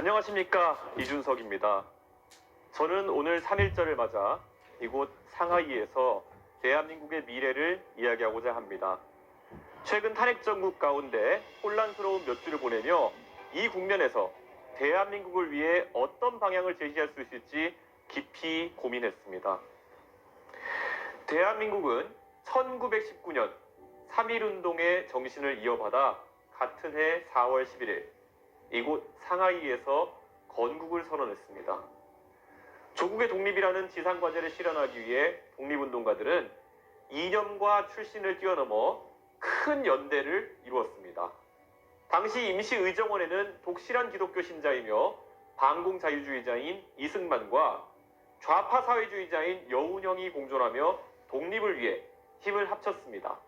안녕하십니까 이준석입니다. 저는 오늘 3.1절을 맞아 이곳 상하이에서 대한민국의 미래를 이야기하고자 합니다. 최근 탄핵 정국 가운데 혼란스러운 몇 주를 보내며 이 국면에서 대한민국을 위해 어떤 방향을 제시할 수 있을지 깊이 고민했습니다. 대한민국은 1919년 3.1운동의 정신을 이어받아 같은 해 4월 11일 이곳 상하이에서 건국을 선언했습니다. 조국의 독립이라는 지상과제를 실현하기 위해 독립운동가들은 이념과 출신을 뛰어넘어 큰 연대를 이루었습니다. 당시 임시의정원에는 독실한 기독교 신자이며 반공자유주의자인 이승만과 좌파 사회주의자인 여운형이 공존하며 독립을 위해 힘을 합쳤습니다.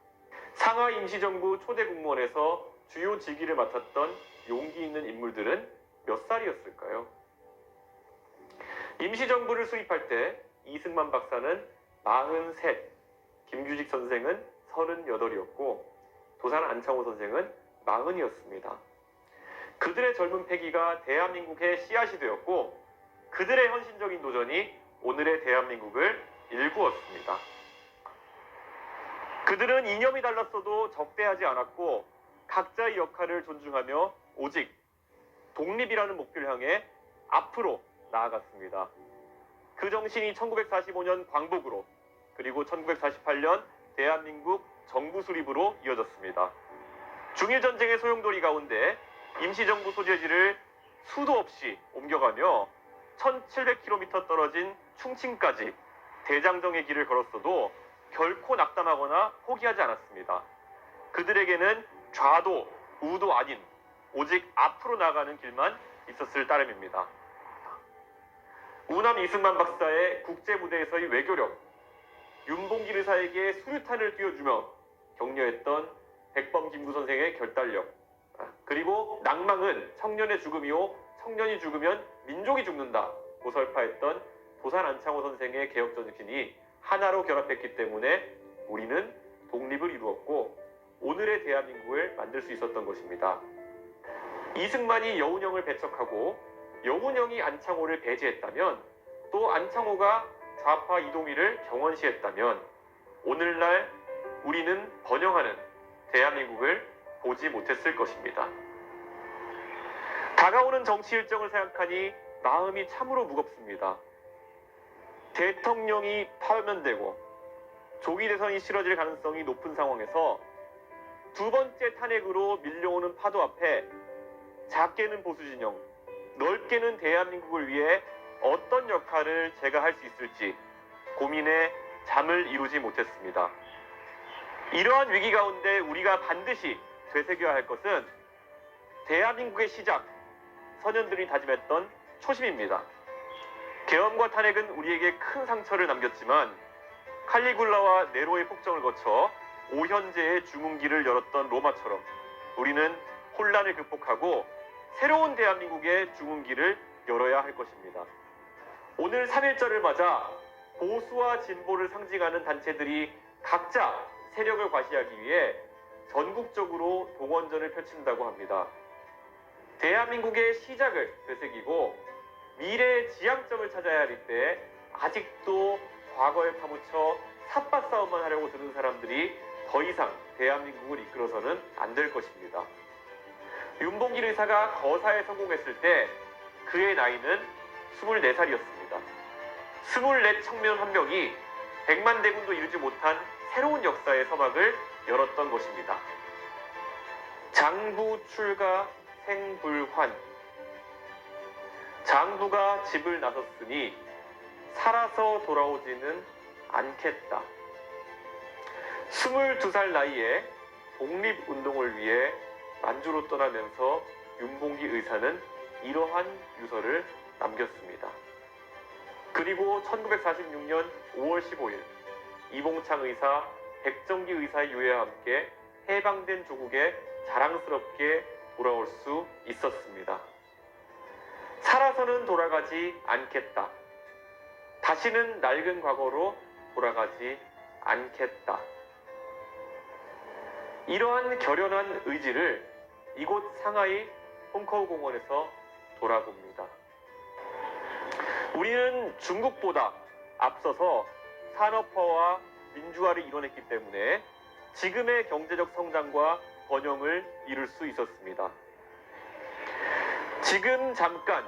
상하 임시정부 초대 공무원에서 주요 직위를 맡았던 용기 있는 인물들은 몇 살이었을까요? 임시정부를 수립할 때 이승만 박사는 43, 김규직 선생은 38이었고 도산 안창호 선생은 40이었습니다. 그들의 젊은 패기가 대한민국의 씨앗이 되었고 그들의 헌신적인 도전이 오늘의 대한민국을 일구었습니다. 그들은 이념이 달랐어도 적대하지 않았고 각자의 역할을 존중하며 오직 독립이라는 목표를 향해 앞으로 나아갔습니다. 그 정신이 1945년 광복으로 그리고 1948년 대한민국 정부 수립으로 이어졌습니다. 중일 전쟁의 소용돌이 가운데 임시정부 소재지를 수도 없이 옮겨가며 1700km 떨어진 충칭까지 대장정의 길을 걸었어도 결코 낙담하거나 포기하지 않았습니다. 그들에게는 좌도 우도 아닌 오직 앞으로 나가는 길만 있었을 따름입니다. 우남 이승만 박사의 국제 무대에서의 외교력, 윤봉길 의사에게 수류탄을 띄워주며 격려했던 백범 김구 선생의 결단력, 아, 그리고 낭망은 청년의 죽음이요 청년이 죽으면 민족이 죽는다 고설파했던 도산 안창호 선생의 개혁 정신이 하나로 결합했기 때문에 우리는 독립을 이루었고 오늘의 대한민국을 만들 수 있었던 것입니다. 이승만이 여운형을 배척하고 여운형이 안창호를 배제했다면 또 안창호가 좌파 이동희를 경원시했다면 오늘날 우리는 번영하는 대한민국을 보지 못했을 것입니다. 다가오는 정치 일정을 생각하니 마음이 참으로 무겁습니다. 대통령이 파면되고 조기 대선이 치러질 가능성이 높은 상황에서 두 번째 탄핵으로 밀려오는 파도 앞에 작게는 보수 진영, 넓게는 대한민국을 위해 어떤 역할을 제가 할 수 있을지 고민에 잠을 이루지 못했습니다. 이러한 위기 가운데 우리가 반드시 되새겨야 할 것은 대한민국의 시작, 선현들이 다짐했던 초심입니다. 계엄과 탄핵은 우리에게 큰 상처를 남겼지만 칼리굴라와 네로의 폭정을 거쳐 오현재의 중흥기를 열었던 로마처럼 우리는 혼란을 극복하고 새로운 대한민국의 중흥기를 열어야 할 것입니다. 오늘 3.1절을 맞아 보수와 진보를 상징하는 단체들이 각자 세력을 과시하기 위해 전국적으로 동원전을 펼친다고 합니다. 대한민국의 시작을 되새기고 미래의 지향점을 찾아야 할때 아직도 과거에 파묻혀 삿바 싸움만 하려고 드는 사람들이 더 이상 대한민국을 이끌어서는 안 될 것입니다. 윤봉길 의사가 거사에 성공했을 때 그의 나이는 24살이었습니다. 24 청년 한 명이 백만 대군도 이루지 못한 새로운 역사의 서막을 열었던 것입니다. 장부 출가 생불환 장부가 집을 나섰으니 살아서 돌아오지는 않겠다. 22살 나이에 독립운동을 위해 만주로 떠나면서 윤봉기 의사는 이러한 유서를 남겼습니다. 그리고 1946년 5월 15일 이봉창 의사, 백정기 의사의 유해와 함께 해방된 조국에 자랑스럽게 돌아올 수 있었습니다. 살아서는 돌아가지 않겠다. 다시는 낡은 과거로 돌아가지 않겠다. 이러한 결연한 의지를 이곳 상하이 홍커우 공원에서 돌아봅니다. 우리는 중국보다 앞서서 산업화와 민주화를 이뤄냈기 때문에 지금의 경제적 성장과 번영을 이룰 수 있었습니다. 지금 잠깐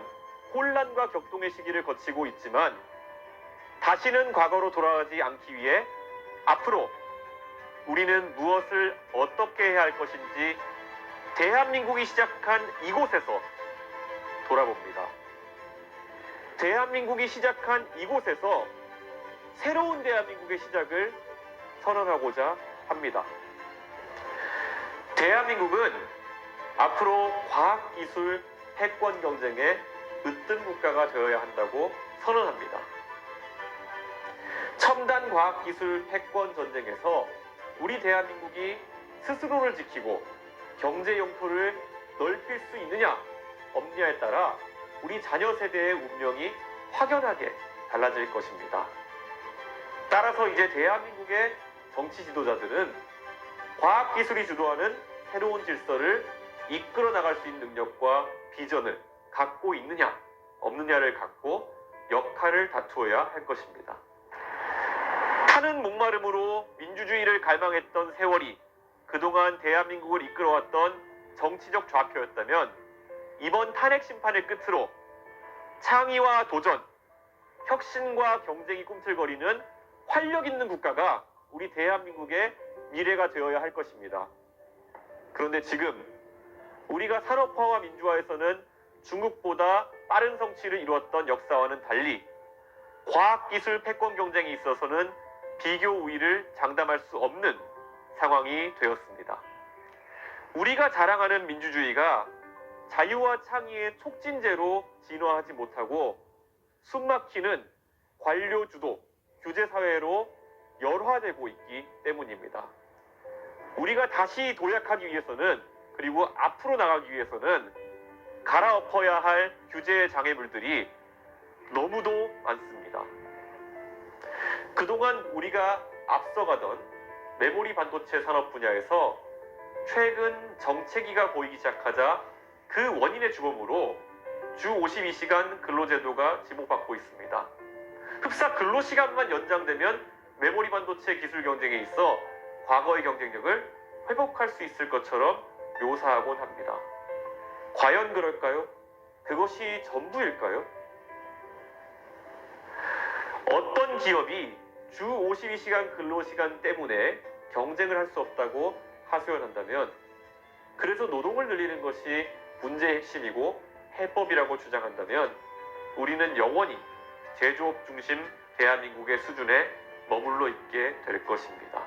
혼란과 격동의 시기를 거치고 있지만 다시는 과거로 돌아가지 않기 위해 앞으로 우리는 무엇을 어떻게 해야 할 것인지 대한민국이 시작한 이곳에서 돌아봅니다. 대한민국이 시작한 이곳에서 새로운 대한민국의 시작을 선언하고자 합니다. 대한민국은 앞으로 과학 기술 패권 경쟁에 으뜸 국가가 되어야 한다고 선언합니다. 첨단 과학 기술 패권 전쟁에서 우리 대한민국이 스스로를 지키고 경제 영토를 넓힐 수 있느냐 없느냐에 따라 우리 자녀 세대의 운명이 확연하게 달라질 것입니다. 따라서 이제 대한민국의 정치 지도자들은 과학기술이 주도하는 새로운 질서를 이끌어 나갈 수 있는 능력과 비전을 갖고 있느냐 없느냐를 갖고 역할을 다투어야 할 것입니다. 타는 목마름으로 민주주의를 갈망했던 세월이 그동안 대한민국을 이끌어왔던 정치적 좌표였다면 이번 탄핵 심판을 끝으로 창의와 도전, 혁신과 경쟁이 꿈틀거리는 활력 있는 국가가 우리 대한민국의 미래가 되어야 할 것입니다. 그런데 지금 우리가 산업화와 민주화에서는 중국보다 빠른 성취를 이루었던 역사와는 달리 과학기술 패권 경쟁에 있어서는 비교 우위를 장담할 수 없는 상황이 되었습니다. 우리가 자랑하는 민주주의가 자유와 창의의 촉진제로 진화하지 못하고 숨막히는 관료 주도 규제 사회로 열화되고 있기 때문입니다. 우리가 다시 도약하기 위해서는 그리고 앞으로 나가기 위해서는 갈아엎어야 할 규제의 장애물들이 너무도 많습니다. 그동안 우리가 앞서가던 메모리 반도체 산업 분야에서 최근 정체기가 보이기 시작하자 그 원인의 주범으로 주 52시간 근로제도가 지목받고 있습니다. 흡사 근로시간만 연장되면 메모리 반도체 기술 경쟁에 있어 과거의 경쟁력을 회복할 수 있을 것처럼 묘사하곤 합니다. 과연 그럴까요? 그것이 전부일까요? 어떤 기업이 주 52시간 근로시간 때문에 경쟁을 할 수 없다고 하소연한다면 그래서 노동을 늘리는 것이 문제의 핵심이고 해법이라고 주장한다면 우리는 영원히 제조업 중심 대한민국의 수준에 머물러 있게 될 것입니다.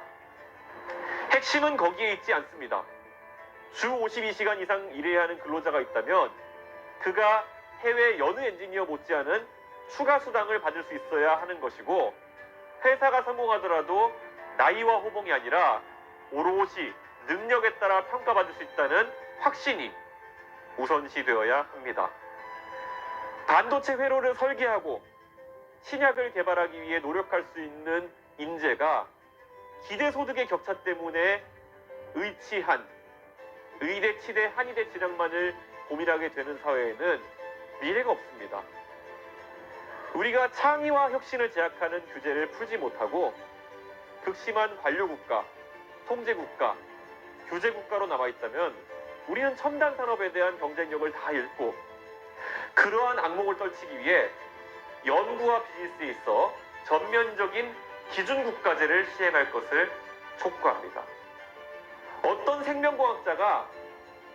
핵심은 거기에 있지 않습니다. 주 52시간 이상 일해야 하는 근로자가 있다면 그가 해외 여느 엔지니어 못지않은 추가 수당을 받을 수 있어야 하는 것이고 회사가 성공하더라도 나이와 호봉이 아니라 오롯이 능력에 따라 평가받을 수 있다는 확신이 우선시 되어야 합니다. 반도체 회로를 설계하고 신약을 개발하기 위해 노력할 수 있는 인재가 기대 소득의 격차 때문에 의치한 의대, 치대, 한의대 진학만을 고민하게 되는 사회에는 미래가 없습니다. 우리가 창의와 혁신을 제약하는 규제를 풀지 못하고 극심한 관료국가, 통제국가, 규제국가로 남아있다면 우리는 첨단 산업에 대한 경쟁력을 다 잃고 그러한 악몽을 떨치기 위해 연구와 비즈니스에 있어 전면적인 기준국가제를 시행할 것을 촉구합니다. 어떤 생명과학자가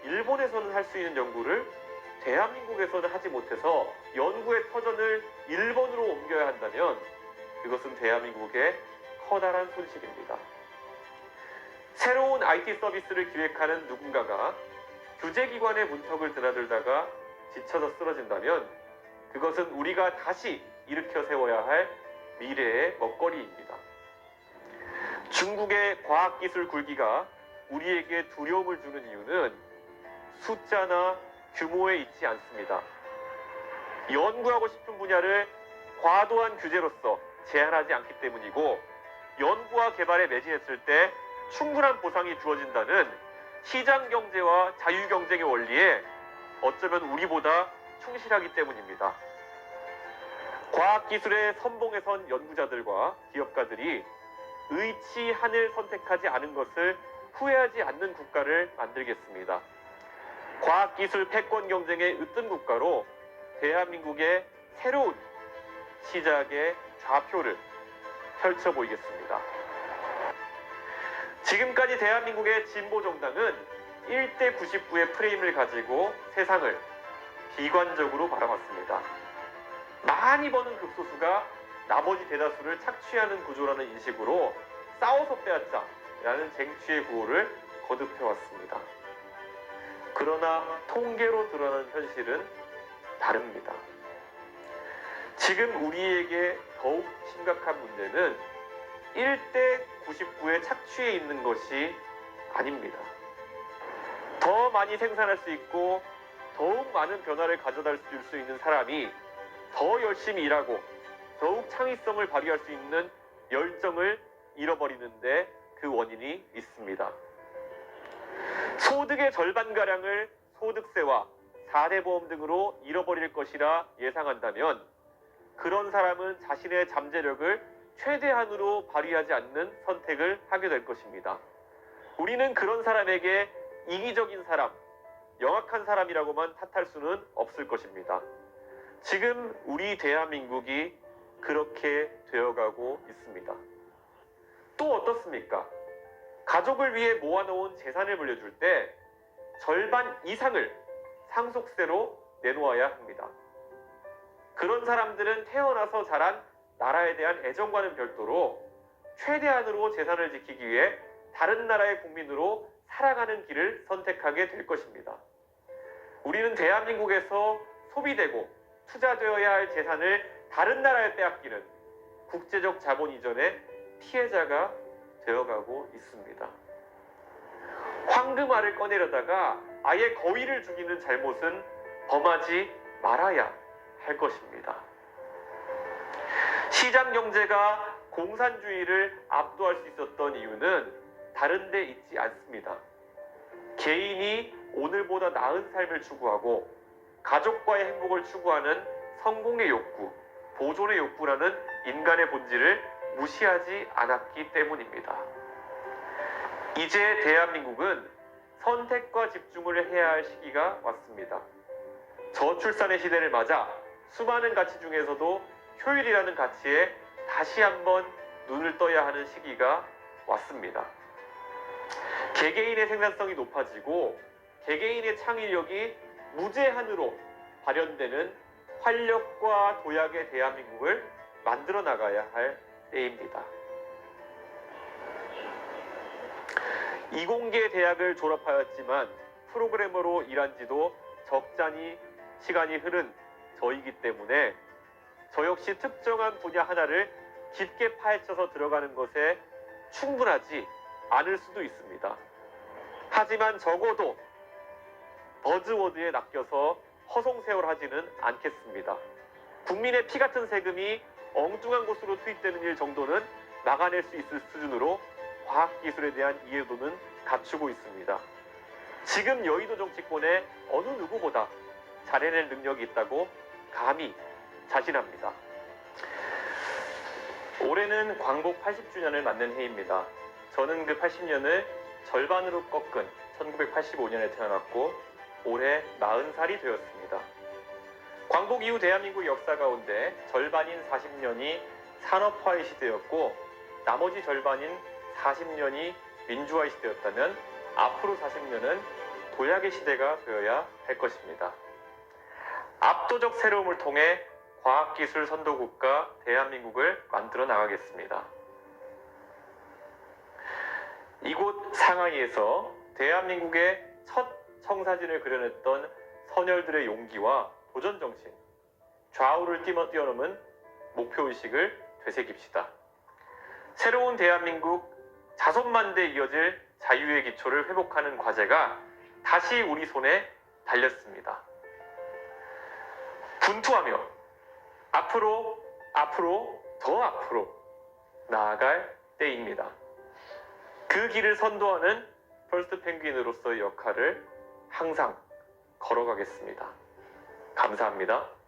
일본에서는 할 수 있는 연구를 대한민국에서는 하지 못해서 연구의 터전을 일본으로 옮겨야 한다면 그것은 대한민국의 커다란 손실입니다. 새로운 IT 서비스를 기획하는 누군가가 규제기관의 문턱을 드나들다가 지쳐서 쓰러진다면 그것은 우리가 다시 일으켜 세워야 할 미래의 먹거리입니다. 중국의 과학기술 굴기가 우리에게 두려움을 주는 이유는 숫자나 규모에 있지 않습니다. 연구하고 싶은 분야를 과도한 규제로서 제한하지 않기 때문이고 연구와 개발에 매진했을 때 충분한 보상이 주어진다는 시장 경제와 자유 경쟁의 원리에 어쩌면 우리보다 충실하기 때문입니다. 과학기술의 선봉에 선 연구자들과 기업가들이 의치 한을 선택하지 않은 것을 후회하지 않는 국가를 만들겠습니다. 과학기술 패권 경쟁의 으뜸 국가로 대한민국의 새로운 시작의 좌표를 펼쳐 보이겠습니다. 지금까지 대한민국의 진보 정당은 1대 99의 프레임을 가지고 세상을 비관적으로 바라봤습니다. 많이 버는 극소수가 나머지 대다수를 착취하는 구조라는 인식으로 싸워서 빼앗자라는 쟁취의 구호를 거듭해왔습니다. 그러나 통계로 드러나는 현실은 다릅니다. 지금 우리에게 더욱 심각한 문제는 1대 99의 착취에 있는 것이 아닙니다. 더 많이 생산할 수 있고 더욱 많은 변화를 가져다 줄 수 있는 사람이 더 열심히 일하고 더욱 창의성을 발휘할 수 있는 열정을 잃어버리는데 그 원인이 있습니다. 소득의 절반가량을 소득세와 4대 보험 등으로 잃어버릴 것이라 예상한다면 그런 사람은 자신의 잠재력을 최대한으로 발휘하지 않는 선택을 하게 될 것입니다. 우리는 그런 사람에게 이기적인 사람, 영악한 사람이라고만 탓할 수는 없을 것입니다. 지금 우리 대한민국이 그렇게 되어가고 있습니다. 또 어떻습니까? 가족을 위해 모아놓은 재산을 물려줄 때 절반 이상을 상속세로 내놓아야 합니다. 그런 사람들은 태어나서 자란 나라에 대한 애정과는 별도로 최대한으로 재산을 지키기 위해 다른 나라의 국민으로 살아가는 길을 선택하게 될 것입니다. 우리는 대한민국에서 소비되고 투자되어야 할 재산을 다른 나라에 빼앗기는 국제적 자본 이전의 피해자가 되어가고 있습니다. 황금알을 꺼내려다가 아예 거위를 죽이는 잘못은 범하지 말아야 할 것입니다. 시장 경제가 공산주의를 압도할 수 있었던 이유는 다른 데 있지 않습니다. 개인이 오늘보다 나은 삶을 추구하고 가족과의 행복을 추구하는 성공의 욕구, 보존의 욕구라는 인간의 본질을 무시하지 않았기 때문입니다. 이제 대한민국은 선택과 집중을 해야 할 시기가 왔습니다. 저출산의 시대를 맞아 수많은 가치 중에서도 효율이라는 가치에 다시 한번 눈을 떠야 하는 시기가 왔습니다. 개개인의 생산성이 높아지고 개개인의 창의력이 무제한으로 발현되는 활력과 도약의 대한민국을 만들어 나가야 할 때입니다. 이공계 대학을 졸업하였지만 프로그래머로 일한 지도 적잖이 시간이 흐른 저이기 때문에 저 역시 특정한 분야 하나를 깊게 파헤쳐서 들어가는 것에 충분하지 않을 수도 있습니다. 하지만 적어도 버즈워드에 낚여서 허송세월하지는 않겠습니다. 국민의 피 같은 세금이 엉뚱한 곳으로 투입되는 일 정도는 막아낼 수 있을 수준으로 과학기술에 대한 이해도는 갖추고 있습니다. 지금 여의도 정치권에 어느 누구보다 잘해낼 능력이 있다고 감히 자신합니다. 올해는 광복 80주년을 맞는 해입니다. 저는 그 80년을 절반으로 꺾은 1985년에 태어났고 올해 40살이 되었습니다. 광복 이후 대한민국 역사 가운데 절반인 40년이 산업화의 시대였고 나머지 절반인 40년이 민주화의 시대였다면 앞으로 40년은 도약의 시대가 되어야 할 것입니다. 압도적 새로움을 통해 과학기술 선도국가 대한민국을 만들어 나가겠습니다. 이곳 상하이에서 대한민국의 첫 청사진을 그려냈던 선열들의 용기와 도전 정신, 좌우를 뛰어- 뛰어넘은 목표 의식을 되새깁시다. 새로운 대한민국 자손만대에 이어질 자유의 기초를 회복하는 과제가 다시 우리 손에 달렸습니다. 분투하며 앞으로, 앞으로, 더 앞으로 나아갈 때입니다. 그 길을 선도하는 펄스트 펭귄으로서의 역할을 항상 걸어가겠습니다. 감사합니다.